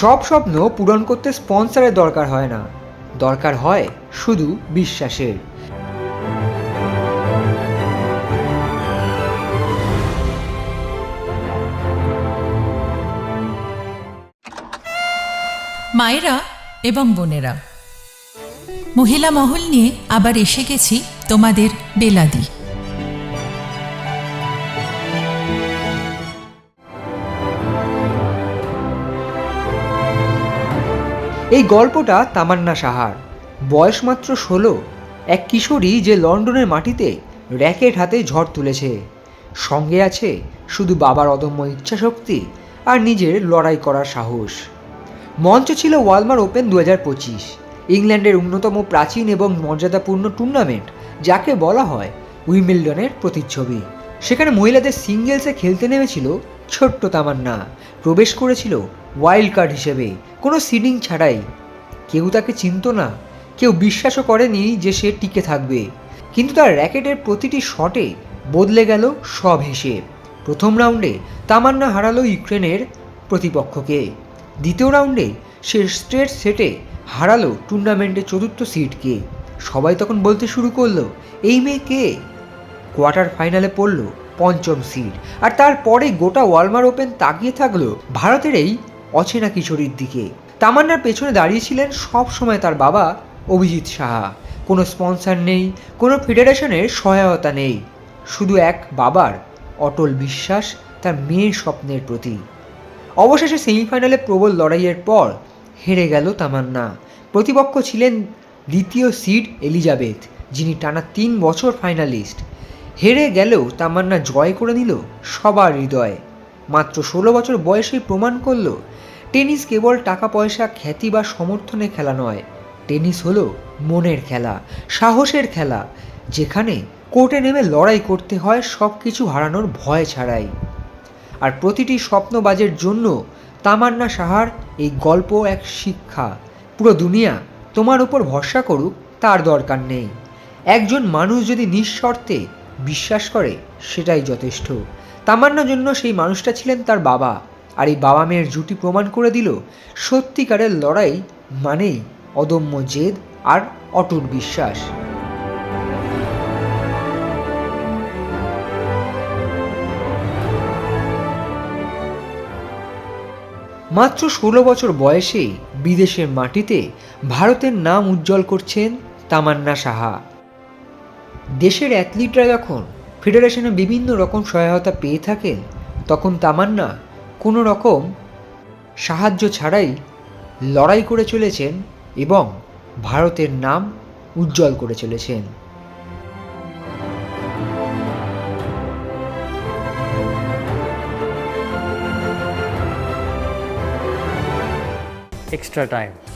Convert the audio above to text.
সব স্বপ্ন পূরণ করতে স্পন্সরের দরকার হয় না। দরকার হয় শুধু বিশ্বাসের। মায়েরা এবং বোনেরা, মহিলা মহল নিয়ে আবার এসে গেছি তোমাদের বেলাদি। এই গল্পটা তামান্না সাহার। বয়স মাত্র ষোলো। এক কিশোরী যে লন্ডনের মাটিতে র্যাকেট হাতে ঝড় তুলেছে। সঙ্গে আছে শুধু বাবার অদম্য ইচ্ছাশক্তি আর নিজের লড়াই করার সাহস। মঞ্চ ছিল ওয়ালমার ওপেন দু পঁচিশ। ইংল্যান্ডের অন্যতম প্রাচীন এবং মর্যাদাপূর্ণ টুর্নামেন্ট, যাকে বলা হয় উইমিল্ডনের প্রতিচ্ছবি। সেখানে মহিলাদের সিঙ্গেলসে খেলতে নেমেছিল ছোট্ট তামান্না। প্রবেশ করেছিল ওয়াইল্ড কার্ড হিসেবে। কোনো সিডিং ছাড়াই। কেউ তাকে চিনত না। কেউ বিশ্বাসও করেনি যে সে টিকে থাকবে। কিন্তু তার র্যাকেটের প্রতিটি শটে বদলে গেল সব হিসেব প্রথম রাউন্ডে তামান্না হারালো ইউক্রেনের প্রতিপক্ষকে। দ্বিতীয় রাউন্ডে সে স্ট্রেট সেটে হারালো টুর্নামেন্টের চতুর্থ সিটকে সবাই তখন বলতে শুরু করল, এই মেয়ে কে? কোয়ার্টার ফাইনালে পড়ল পঞ্চম সিট আর তারপরে গোটা ওয়ালমার ওপেন তাকিয়ে থাকল ভারতের এই অচেনা কিশোরীর দিকে। তামান্নার পেছনে দাঁড়িয়েছিলেন সব সময় তার বাবা অভিজিৎ সাহা। কোনো স্পন্সর নেই, কোনো ফেডারেশনের সহায়তা নেই। শুধু এক বাবার, অটল বিশ্বাস, তার মেয়ের স্বপ্নের প্রতি অবশেষে সেমিফাইনালে প্রবল লড়াইয়ের পর হেরে গেল তামান্না। প্রতিপক্ষ ছিলেন দ্বিতীয় সিড এলিজাবেথ, যিনি টানা তিন বছর ফাইনালিস্ট। হেরে গেলেও তামান্না জয় করে নিল সবার হৃদয়। মাত্র ষোলো বছর বয়সেই প্রমাণ করল টেনিস কেবল টাকা পয়সা খ্যাতি বা সমর্থনে খেলা নয়। টেনিস হলো মনের খেলা, সাহসের খেলা, যেখানে কোর্টে নেমে লড়াই করতে হয় সব কিছু হারানোর ভয় ছাড়াই। আর প্রতিটি স্বপ্নবাজের জন্য তামান্না সাহার এই গল্প এক শিক্ষা। পুরো দুনিয়া তোমার উপর ভরসা করুক, তার দরকার নেই। একজন মানুষ যদি নিঃশর্তে বিশ্বাস করে, সেটাই যথেষ্ট। তামান্নার জন্য সেই মানুষটা ছিলেন তার বাবা। আর এই বাবা মেয়ের জুটি প্রমাণ করে দিল, সত্যিকারের লড়াই মানেই অদম্য জেদ আর অটুট বিশ্বাস। মাত্র ষোলো বছর বয়সে বিদেশের মাটিতে ভারতের নাম উজ্জ্বল করছেন তামান্না সাহা। দেশের অ্যাথলিটরা যখন ফেডারেশনে বিভিন্ন রকম সহায়তা পেয়ে থাকেন, তখন তামান্না কোনো রকম সাহায্য ছাড়াই লড়াই করে চলেছেন এবং ভারতের নাম উজ্জ্বল করে চলেছেন এক্সট্রা time.